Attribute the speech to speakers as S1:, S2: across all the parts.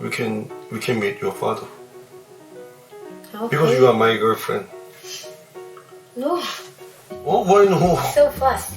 S1: we can we can meet your father
S2: Okay.
S1: because you are my girlfriend.
S2: No,
S1: Oh, why no?
S2: so fast.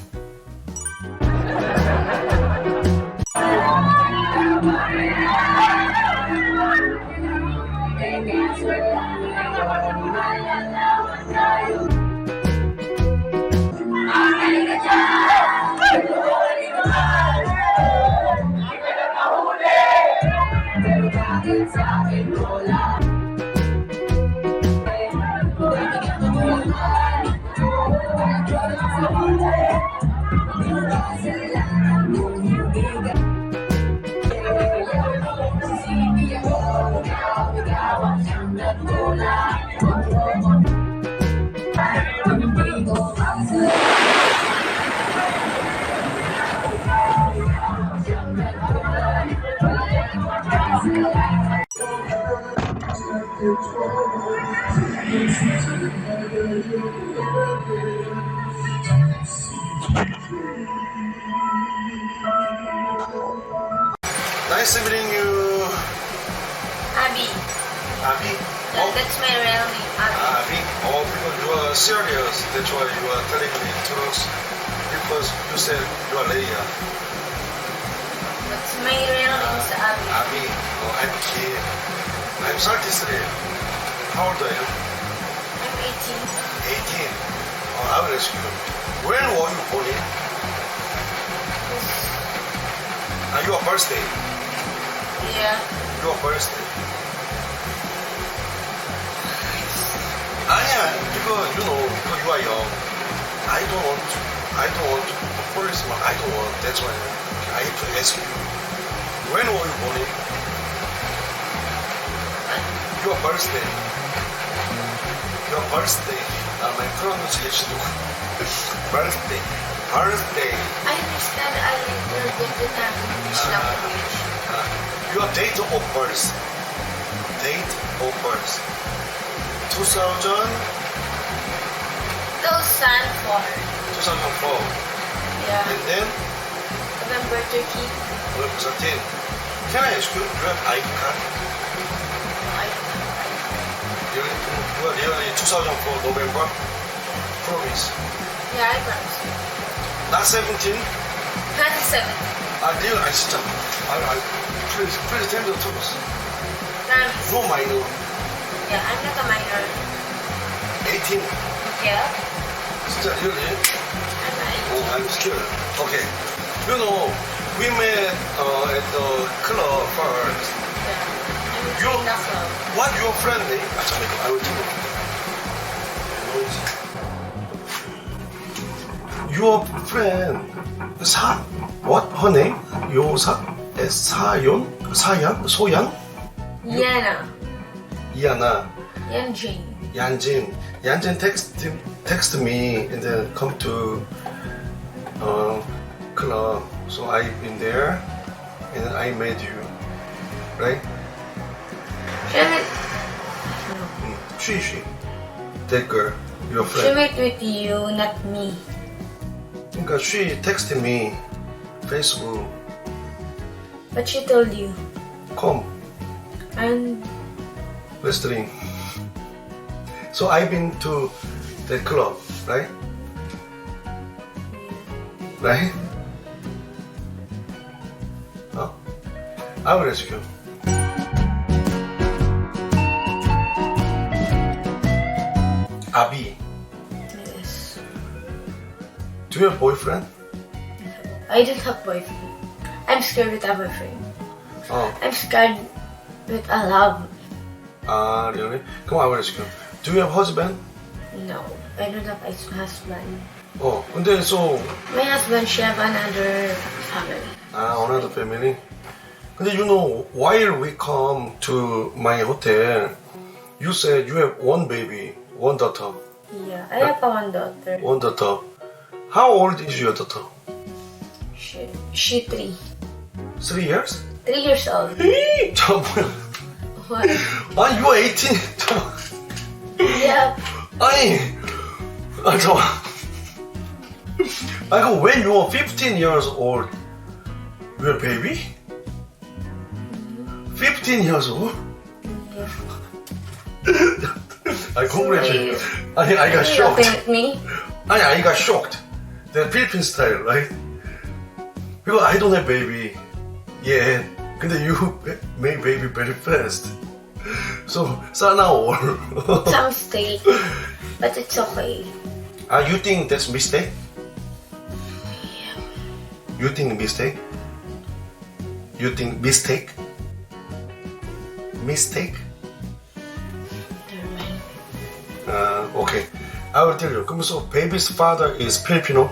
S1: first. I am because you know because you are young. I don't want to. I don't want to. Of course, I don't want. That's why I have to ask you. When were you born? Your birthday. Your birthday. Uh, my pronunciation. birthday. Birthday.
S2: I understand. I learned the time.
S1: Uh, your date of birth. Date of birth. 2000,
S2: Those sun for
S1: 2004.
S2: yeah.
S1: And then
S2: November 13.
S1: November 13. Can I ask you, you have ID card?
S2: No, I don't know.
S1: Really, you are really 2004 November? Promise.
S2: Yeah, I promise you.
S1: Not 17?
S2: 27.
S1: 아, 리얼 아 진짜. 아, I, I, please, please tell the truth.
S2: Thanks.
S1: No minor.
S2: Yeah, I'm not a minor.
S1: 18.
S2: Yeah.
S1: Is Still, really? Eh?
S2: I'm married.
S1: Oh, I'm scared. Okay. You know, we met uh, at the club first.
S2: Yeah. Your,
S1: what your friend eh? name? I will tell you. Your friend, Sa, what her name? Yosa? 사 사연 사연 소연
S2: Yana.
S1: 이하나
S2: Yanjin.
S1: Yanjin Yanjin text text me and then come to uh, club so I've been there and then I met you right?
S2: She met,
S1: 음, she she that girl your
S2: she
S1: friend
S2: met with you, not me.
S1: 그러니까 she texted me Facebook
S2: but she told you.
S1: come
S2: And
S1: wrestling so I've been to the club right? right? 어? I will ask you Abby
S2: yes.
S1: do you have boyfriend?
S2: I don't have boyfriend. I'm scared with a boyfriend.
S1: 어
S2: I'm scared with a love.
S1: 아, really? 그럼 I will ask you do you have husband?
S2: No, I don't have a husband.
S1: 어 근데 so
S2: My husband, she have another family.
S1: 아, another family. 근데 you know, while we come to my hotel, you said you have one baby, one daughter,
S2: Yeah, I have a one daughter.
S1: one daughter. How old is your daughter?
S2: She, she three.
S1: Three years?
S2: Three years old.
S1: 에이, 저 뭐야?
S2: What?
S1: 아니, you are 18. 저,
S2: yeah,
S1: 아니, 아, 저. 아니, 그 when you are 15 years old, you are baby? 15 15 years old?
S2: Yes.
S1: I congratulate.
S2: Sorry.
S1: I I got
S2: Are you
S1: shocked.
S2: laughing at me?
S1: I I got shocked. The Philippine style, right? Because I don't have baby. Yeah, 也跟着 you made baby very fast. So sana all.
S2: Some mistake, but it's okay.
S1: Ah, you think that's mistake? Yeah. You think mistake? You think mistake? Mistake? Uh, okay. I will tell you. So baby's father is Filipino.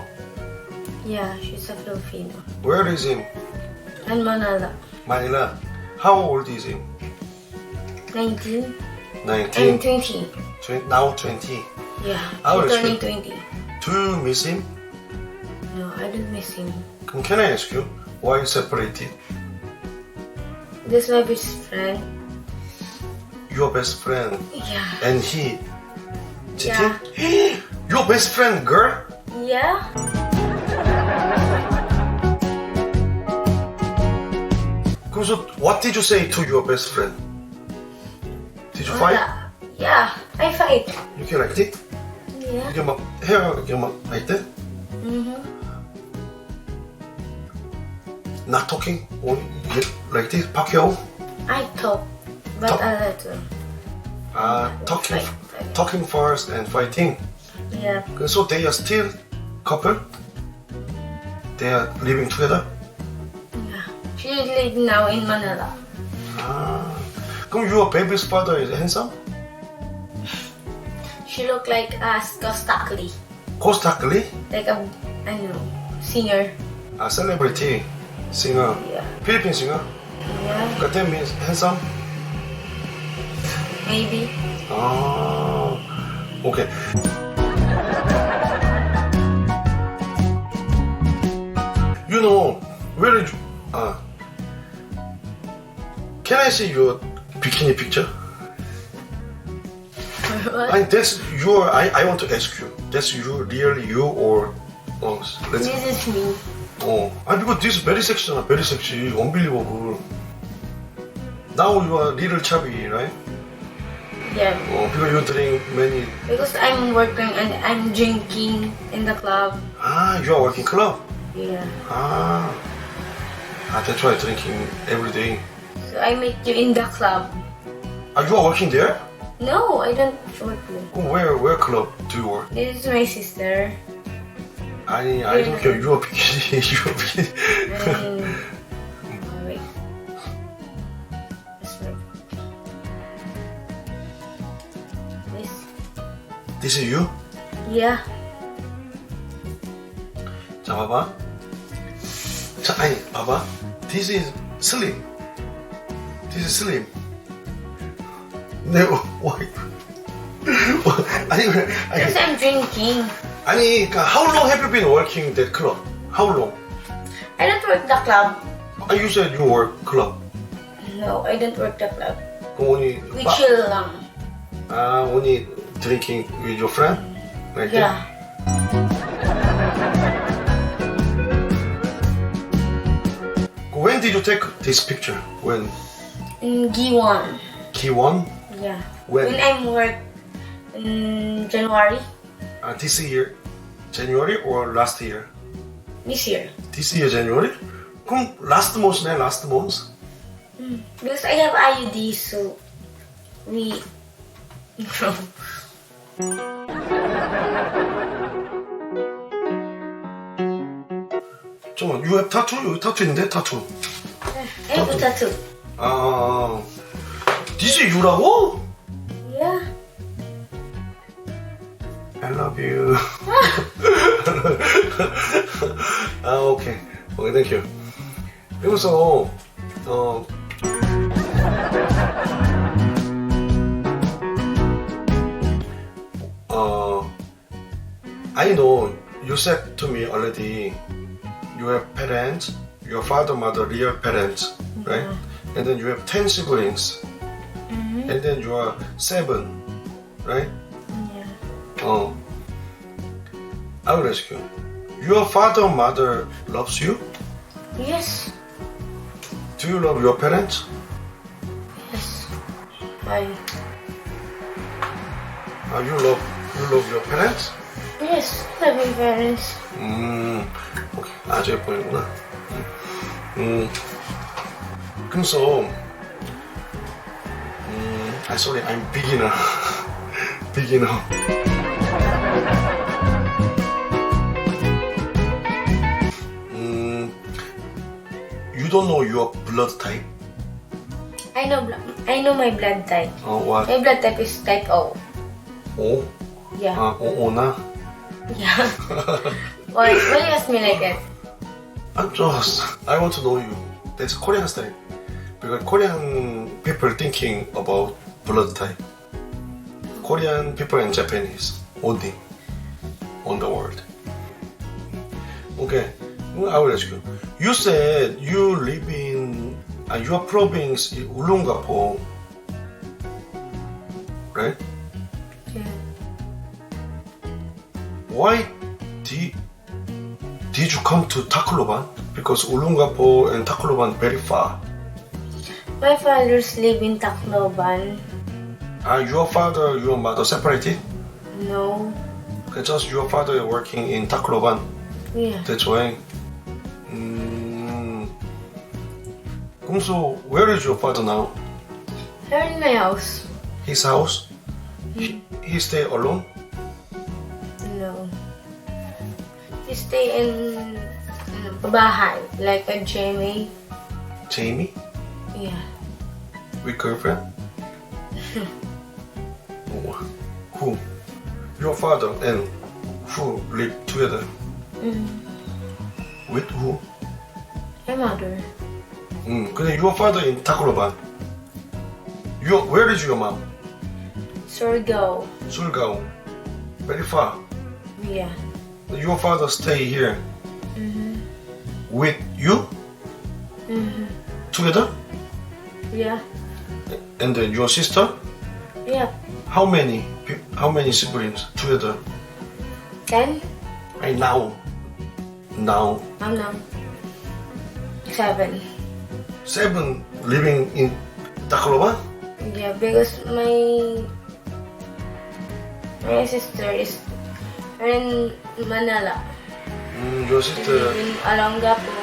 S2: Yeah, she's a Filipino.
S1: Where is him?
S2: And Manila.
S1: Manila. How old is him?
S2: 19 19. and
S1: 19.
S2: 20.
S1: Twen- now 20.
S2: Yeah,
S1: I
S2: turning 20.
S1: Do you miss him?
S2: No, I don't miss him.
S1: can I ask you why you separated?
S2: This is my best friend.
S1: Your best friend
S2: Yeah.
S1: and he.
S2: Yeah.
S1: Your best friend, girl?
S2: Yeah?
S1: so what did you say to your best friend? Did you fight?
S2: Yeah, I fight.
S1: 이렇게 like this?
S2: Yeah.
S1: 이게 막 헤어 이렇게 막 like that?
S2: Mm-hmm.
S1: Not talking? Or 이게 like this? Pacquiao?
S2: I talk, but
S1: Talk.
S2: a little.
S1: Uh, talking,
S2: Fight, fight.
S1: talking first and fighting.
S2: Yeah.
S1: So they are still couple? They are living together?
S2: She lives now in Manila.
S1: Ah. Come, your baby's father is handsome?
S2: She look like us, uh,
S1: Gostakli.
S2: Like a, I know, singer.
S1: A celebrity singer.
S2: Yeah.
S1: Philippine singer?
S2: Yeah.
S1: But that means handsome?
S2: Maybe.
S1: Ah, okay. you know, where I see your bikini picture?
S2: what?
S1: I that's your, I, I want to ask you, that's you, really you or, oh, let's,
S2: This is me.
S1: oh, I because this is very sexy, very sexy, unbelievable. Now you are little chubby, right?
S2: Yeah.
S1: Oh, because you drink many,
S2: Because I'm working and I'm drinking in the club.
S1: ah, you are working club.
S2: Yeah.
S1: Ah, ah, that's why drinking every day.
S2: So I met you in the club.
S1: Ah, you are working there?
S2: No, I don't work there.
S1: Oh, where, where club do you work?
S2: This is my sister.
S1: I, I don't care. You are bikini, you are bikini.
S2: And oh, wait. This one. This.
S1: This is you?
S2: Yeah.
S1: 자, 봐봐. 자, 아니, 봐봐. This is slim. This is slim. 내 와이프. 아니, 그래. 아니,
S2: Because I'm drinking.
S1: 아니, 그러니까 how long have you been working that club? How long?
S2: I don't work the club.
S1: Ah, you said you work club.
S2: No, I don't work the club.
S1: 그럼 only,
S2: We
S1: 바-
S2: chill lang.
S1: ah, only drinking with your friend? Like that?
S2: Yeah.
S1: When did you take this picture? When?
S2: In G1.
S1: Key one?
S2: Yeah.
S1: When?
S2: When I'm work in January
S1: Uh, this year, January or last year?
S2: this year.
S1: This year January? 그럼 last month네, last month?
S2: Because I have IUD, so we.
S1: 잠깐만, you have tattoo? 여기 타투 있는데? 타투.
S2: I have a tattoo.
S1: 아, this is you라고?
S2: Yeah.
S1: I love you. 아, 오케이. 오케이, thank you. 그래서, 어, 어, I know you said to me already you have parents, your father, mother, real parents, right? And then you have 10 siblings. And then you are seven, right?
S2: Yeah.
S1: Oh. I will ask you. Your father, mother loves you?
S2: Yes.
S1: Do you love your parents?
S2: Why?
S1: Uh, you love you love your parents?
S2: Yes, love my parents.
S1: 음, 오케이. 아주 예쁘구나. 음, 음. 그래서, 음, 아, sorry, I'm beginner. beginner. 음, you don't know your blood type?
S2: I know. bl- I know my blood type.
S1: 어, what?
S2: My blood type is type O.
S1: O?
S2: Yeah.
S1: 아, O, O나?
S2: Yeah. why? Why you ask me like that?
S1: I'm just, I want to know you. That's Korean style. Because Korean people thinking about blood type. Korean people and Japanese only on the world. Okay, I will ask you. You said you live in uh, your province in Ulungapo, right?
S2: Yeah.
S1: Why did, did you come to Tacloban? Because Ulungapo and Tacloban very far.
S2: My fathers live in Tacloban.
S1: Are your father, and your mother separated?
S2: No.
S1: Just your father is working in Tacloban.
S2: Yeah.
S1: That's why. Mm. so where is your father now?
S2: They're in my house.
S1: His house? He, he stay alone?
S2: No. He stay in ano, bahay, like a Jamie.
S1: Jamie?
S2: Yeah.
S1: With girlfriend? Oh, who? Your father and who live together?
S2: Mm.
S1: With who?
S2: My mother.
S1: 음, 근데 your father in Tacloban. Your, where is your mom?
S2: Surigao.
S1: Surigao. Very far.
S2: Yeah.
S1: Your father stay here
S2: Mm-hmm.
S1: with you
S2: Mm-hmm.
S1: together,
S2: Yeah.
S1: and then your sister.
S2: Yeah.
S1: How many? pe- How many siblings together?
S2: Ten?
S1: Right now. Now
S2: I'm now. Seven.
S1: seven living in Tacloban.
S2: Yeah, because my my sister is in Manila.
S1: Mm, your sister.
S2: In Olongapo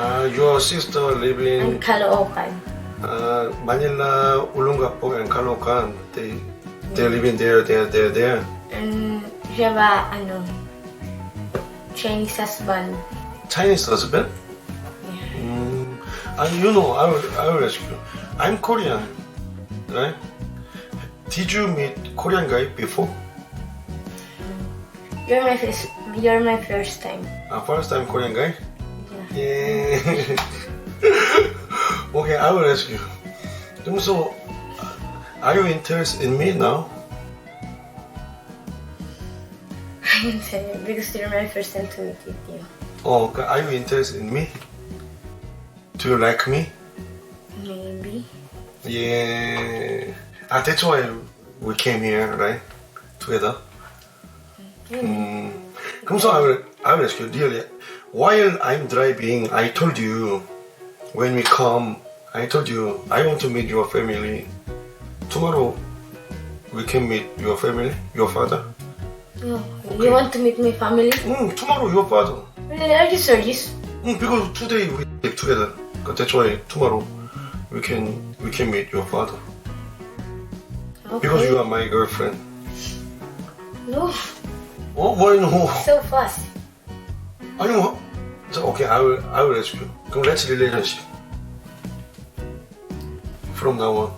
S1: Uh, your sister live
S2: and
S1: in
S2: Caloocan.
S1: Uh, Manila, Ulungapo, and Caloocan. They they live in there, there, there, there.
S2: And siya ba, ano, Chinese husband.
S1: Chinese husband.
S2: Yeah.
S1: Mm, and you know, I will, I will ask you. I'm Korean, right? Did you meet Korean guy before?
S2: You're my first, you're my first time.
S1: Uh, first time Korean guy?
S2: Yeah.
S1: Yeah. Okay, I will ask you. So, are you interested in me now?
S2: I'm interested because you're my first time to meet with you.
S1: Oh, okay. are you interested in me? Do you like me?
S2: Maybe.
S1: Yeah. Ah, that's why we came here, right? Together. Really? Mm. So I will, I will ask you, really. While I'm driving, I told you when we come I told you, I want to meet your family. Tomorrow, we can meet your family, your father.
S2: Oh, You want to meet my family?
S1: Mm, tomorrow, your father.
S2: Really, are you serious?
S1: Mm, because today we live together. That's why tomorrow, we can, we can meet your father.
S2: Okay.
S1: Because you are my girlfriend.
S2: No,
S1: Oh, why no?
S2: so fast.
S1: 아니 뭐? So, okay, I will, I will ask you. 그럼 let's relationship. From now on.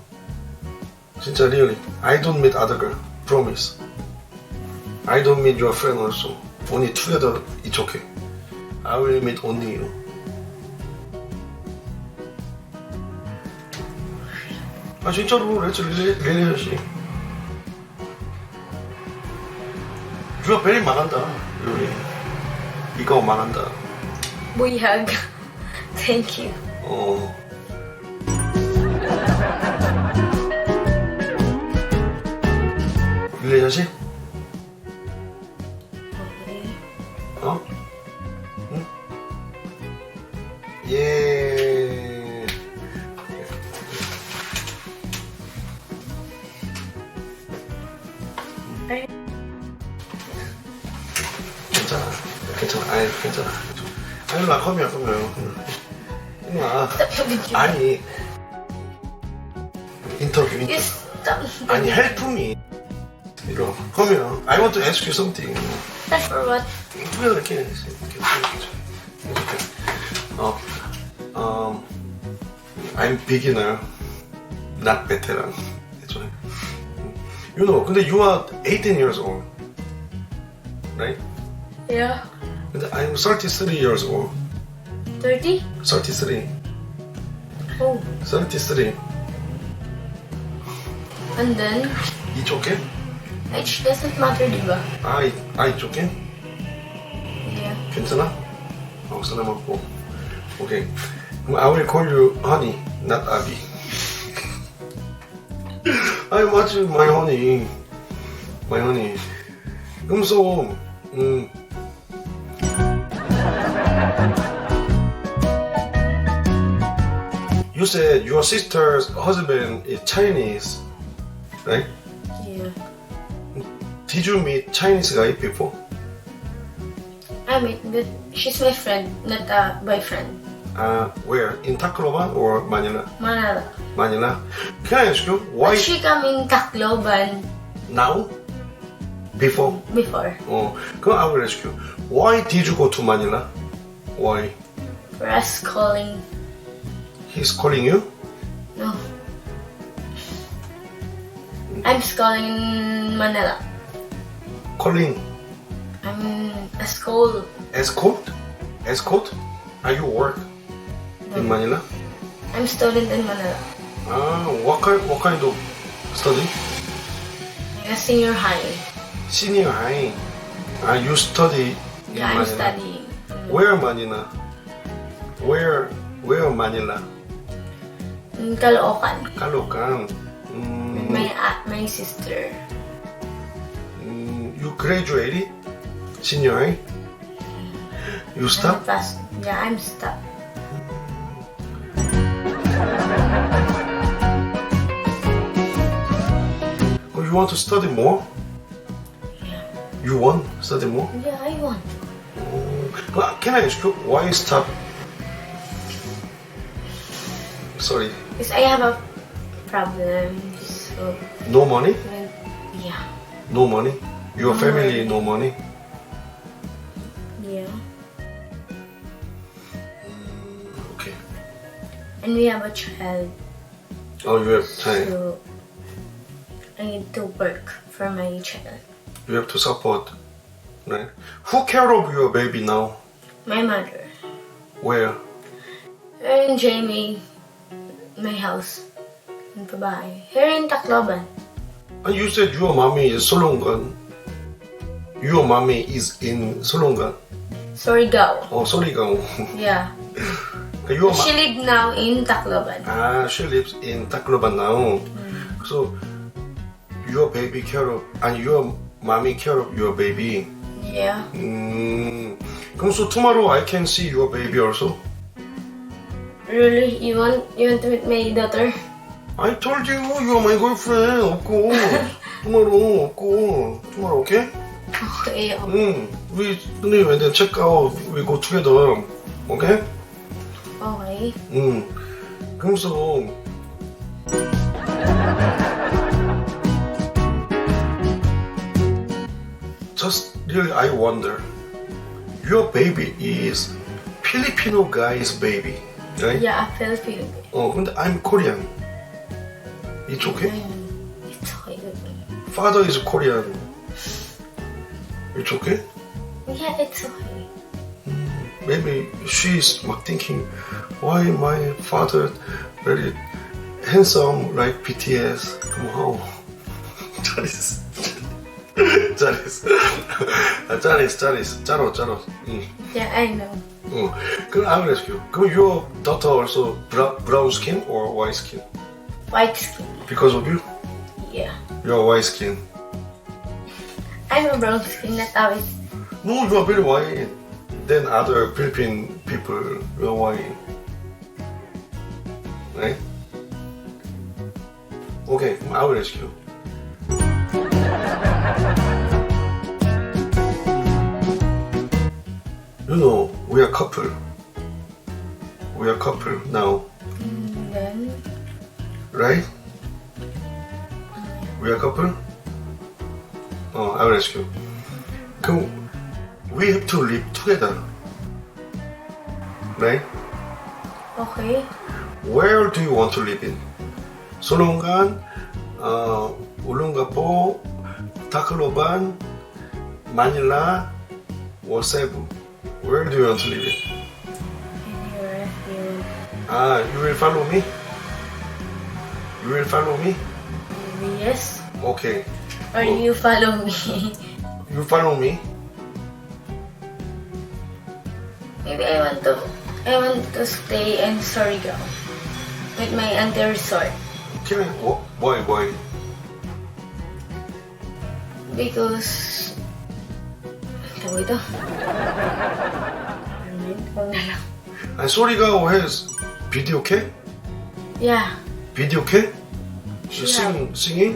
S1: 진짜 really. I don't meet other girl. Promise. I don't meet your friend also. Only together, it's okay. I will meet only you. 아 진짜로 relationship. You are very 망한다. really. 이거 망한다.
S2: Buyag. Thank you.
S1: 어.
S2: 자식?
S1: 어? 응? 예. 괜찮아. 괜찮아. 아이, 괜찮아. 아니, 나 컴이야, 컴이야.
S2: 누나.
S1: 아니. 인터뷰, 인터뷰. 아니, 헬프미. Come here. I want to ask you something.
S2: For what?
S1: Well, I can Okay. Oh, um, I'm beginner, not veteran. That's why. You know, But you are 18 years old, right?
S2: Yeah.
S1: And I'm 33 years old.
S2: 30?
S1: 33.
S2: Oh.
S1: 33.
S2: And then?
S1: It's okay
S2: which doesn't matter,
S1: di ba? Ay, ay, joke?
S2: Yeah.
S1: Cancel na? Ako po. Okay. I will call you honey, not Abby. I watch my honey. My honey. Um so... Um, mm. you said your sister's husband is Chinese, right? Did you meet Chinese guy before?
S2: I mean, but she's my friend, not a boyfriend.
S1: Uh, where? In Tacloban or Manila?
S2: Manila.
S1: Manila. Can I ask you why
S2: But she come in Tacloban
S1: now? Before?
S2: before.
S1: Oh, come I will ask you. Why did you go to Manila? Why?
S2: For us calling.
S1: He's calling you?
S2: No. I'm calling Manila.
S1: Calling
S2: I'm school.
S1: escort? Escort? Are you work in Manila?
S2: I'm student in Manila.
S1: Ah, what kind? What kind of study?
S2: A senior high.
S1: Senior high. Ah, you study in
S2: Yeah, I'm
S1: Manila.
S2: studying.
S1: Where Manila? Where? Where Manila?
S2: In Caloocan.
S1: Caloocan. Mm,
S2: my uh, my sister.
S1: You graduated? Senior? You stop?
S2: Yeah, I'm stuck.
S1: Oh, you want to study more?
S2: Yeah.
S1: You want to study more?
S2: Yeah, I want.
S1: Uh, Can I ask you why stop? Sorry,
S2: Because I have a problem. So,
S1: no money?
S2: yeah.
S1: No money? Your family no money?
S2: Yeah.
S1: Mm, okay.
S2: And we have a child.
S1: Oh, you have time.
S2: So, I need to work for my child.
S1: You have to support, right? Who care of your baby now?
S2: My mother.
S1: Where?
S2: Here in Jamie, my house. In Pabahay. Here in Tacloban.
S1: And you said your mommy is Solongan. Your mommy is in Solongan.
S2: Surigao.
S1: Oh, Soligang.
S2: Yeah.
S1: your
S2: She
S1: ma-
S2: live now in Tacloban.
S1: ah, she lives in Tacloban now. So your baby care of, and your mommy care of your baby.
S2: Yeah.
S1: Mm. so tomorrow I can see your baby also.
S2: Really? You want you want to meet my daughter?
S1: I told you you are my girlfriend. 없고 tomorrow 없고 tomorrow okay?
S2: Okay.
S1: 응. We leave and then check out. We go together. Okay?
S2: Okay.
S1: 응. so just really I wonder. Your baby is Filipino guy's baby, right?
S2: Yeah, Filipino.
S1: 어, 근데 I'm Korean. It's okay?
S2: Mm, It's okay.
S1: Father is Korean. It's okay?
S2: Yeah, it's okay.
S1: Mm, maybe she's thinking, why my father very handsome like BTS? Wow. Charis. Charis. Charis, Charis. Charo, Charo. Mm.
S2: Yeah, I know.
S1: Mm. Can I ask you, can your daughter also brown skin or white skin?
S2: White skin.
S1: Because of you?
S2: Yeah.
S1: You're white skin.
S2: I'm a brown skin, white.
S1: No, you are very white than other Philippine people. You are white. Right? Okay, I will ask you. You know, we are couple. We are couple now,
S2: mm, then,
S1: right? We are couple. Oh, I will you. Come, we have to live together, right?
S2: okay.
S1: Where do you want to live in? Uh, Ulungapo, Tacloban, Manila, or Cebu? Where do you want to live in?
S2: Anywhere you
S1: Ah, you will follow me? You will follow me?
S2: yes.
S1: Okay.
S2: Or
S1: Oh.
S2: you follow me.
S1: You follow me?
S2: Maybe I want to I want to stay in Surigao with my auntie resort
S1: I, wh- why, why?
S2: because ito. Huwag na lang.
S1: And Sorigao has video cam?
S2: Yeah.
S1: video cam? You
S2: Yeah.
S1: sing, singing?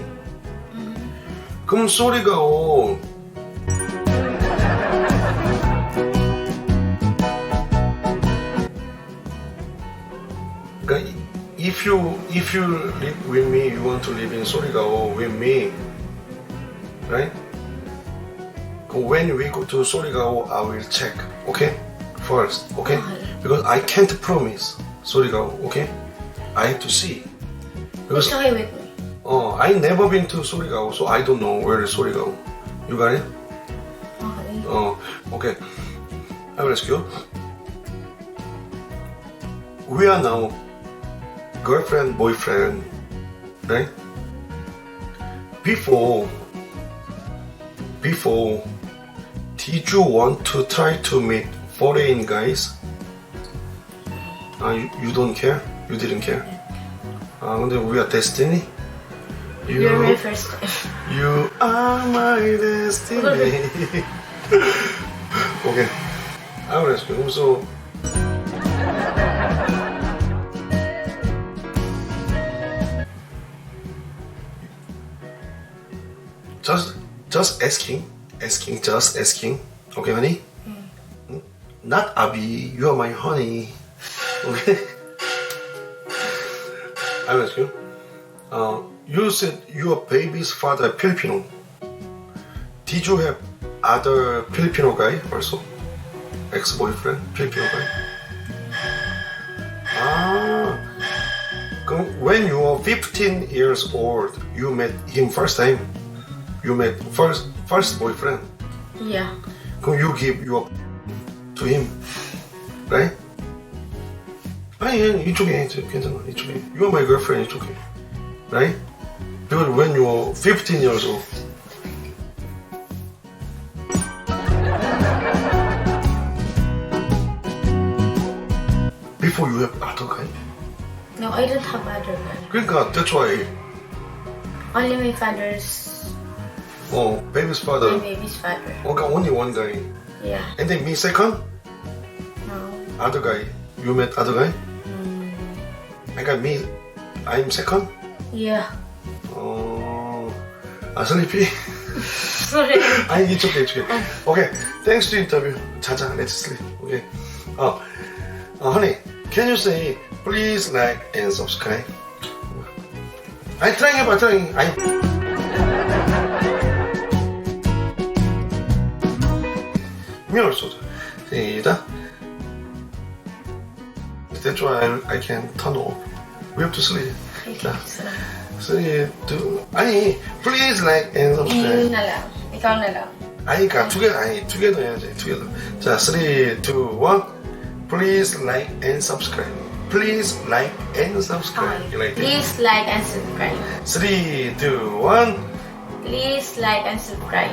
S1: 그럼 소리가오 그러니까 if you if you live with me, you want to live in 소리가오 with me, right? 그럼 when we go to 소리가오, I will check, okay? First, okay?
S2: Okay.
S1: Because I can't promise 소리가오, okay? I have to see. Because
S2: It's okay with me.
S1: Oh, I never been to Surigao, so I don't know where is Surigao. You got it?
S2: Okay.
S1: Oh, okay. I will ask you. We are now girlfriend, boyfriend, right? Before, before, did you want to try to meet foreign guys? Uh, you, you don't care? You didn't care? 아, 근데 we are destiny? You,
S2: You're my first.
S1: You are my destiny. okay. I will ask you. So, just, just asking, asking, just asking. Okay, honey. Hmm? Not Abby. You are my honey. Okay. I will ask you. Uh, you said your baby's father Filipino. Did you have other Filipino guy also? Ex-boyfriend Filipino guy? Ah, 그럼 when you were 15 years old, you met him first time. You met first first boyfriend.
S2: Yeah.
S1: 그럼 you give your to him, right? 아니 아니 이쪽에 저, 괜찮아 이쪽에. You are my girlfriend 이쪽에, right? built when you were 15 years old. Before you have Adokai? Eh?
S2: No, I didn't have
S1: Adokai. Good God, that's why.
S2: Only my father's.
S1: Oh, baby's father.
S2: My baby's father.
S1: Okay, only one guy.
S2: Yeah.
S1: And then me second?
S2: No.
S1: Other guy. You met other guy? Mm. I got me. I'm second?
S2: Yeah.
S1: 어, 아 슬리피?
S2: Sorry.
S1: 아니 이쪽에 이쪽에. 오케이, thanks to interview. 자자, let's sleep. 오케이. 어, 어, honey, can you say please like and subscribe? 아니 트라이 해봐, 트라이. 아니. mirror 소자. 시작. That's why I, I can turn off. We have to sleep. 자, three, two. 아니, please like and
S2: Yun
S1: subscribe.
S2: na lang. Ikaw na lang.
S1: 아니, 그니까 together 아니, together 해야지. together. 자, three, two, one. Please like and subscribe. Please like and subscribe. You like that?
S2: Please like and subscribe.
S1: Three, two, one.
S2: Please like and subscribe.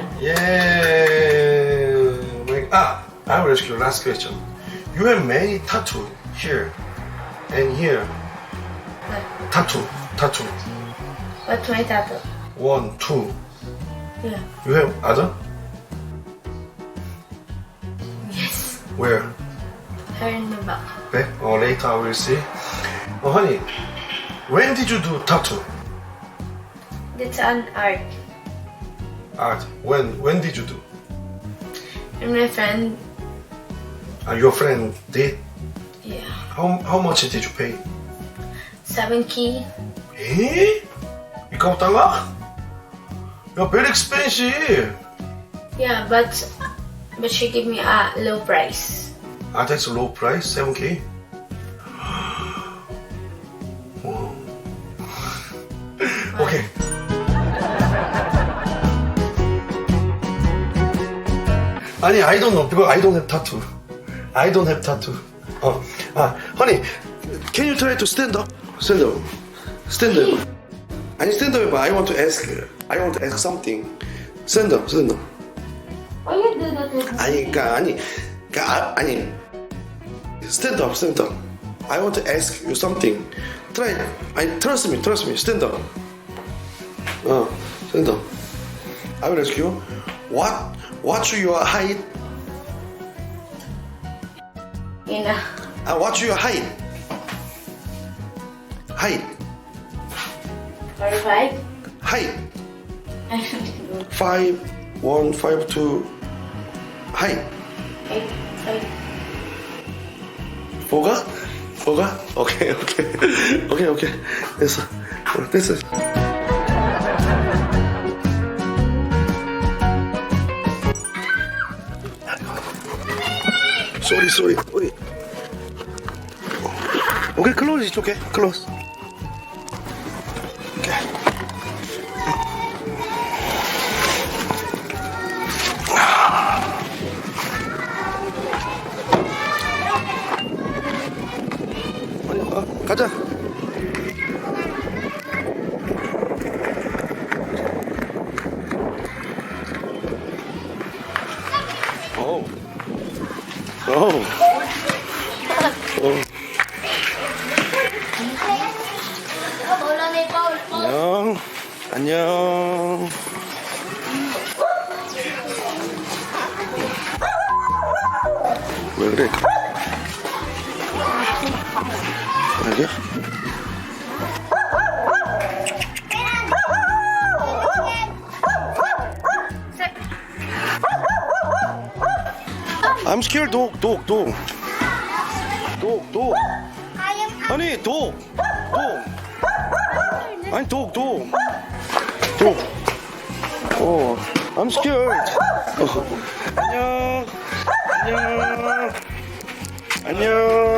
S1: Yeah. Like, ah, I will ask you last question. You have many tattoo here and here.
S2: What?
S1: Tattoo, tattoo.
S2: What's my tattoo?
S1: One, two.
S2: Yeah.
S1: You have other?
S2: Yes.
S1: Where?
S2: Here in the back.
S1: Back or later I will see. Oh, honey, when did you do tattoo?
S2: It's an art.
S1: Art. When? When did you do?
S2: And my friend
S1: Uh, your friend did.
S2: Yeah.
S1: How how much did you pay?
S2: Seven key.
S1: 에? Ikaw tanga? You're bit expensive.
S2: Yeah, but but she gave me a low price.
S1: Ah, that's a low price, 7k. Wow. okay. 아니, I don't know because I don't have tattoo. I don't have tattoo. Oh, ah, honey, can you try to stand up? Stand up. Stand up. 아니, stand up. I want to ask. I want to ask something. Stand up. Stand up.
S2: Why you do that with
S1: 아니 그니까 아니 그니까 아, 아니 stand up stand up I want to ask you something try 아니 trust me trust me stand up 어 stand up I will ask you what what's your height
S2: You know.
S1: uh, what's your height height
S2: Or
S1: five? Hi.
S2: I don't know.
S1: Five, one, five, two. Hi.
S2: Eight, five.
S1: 뭐가? 뭐가? 오케이, 오케이. 오케이, 오케이. 됐어. 됐어. 쏘리 쏘리 오케이 클로즈 이쪽에 클로즈 왜 그래? 여기야? I'm scared dog, dog, dog. Dog, dog. 아니, dog. dog. 아니, dog, dog. dog. 어, I'm scared. 어. 안녕. 안녕. 안녕.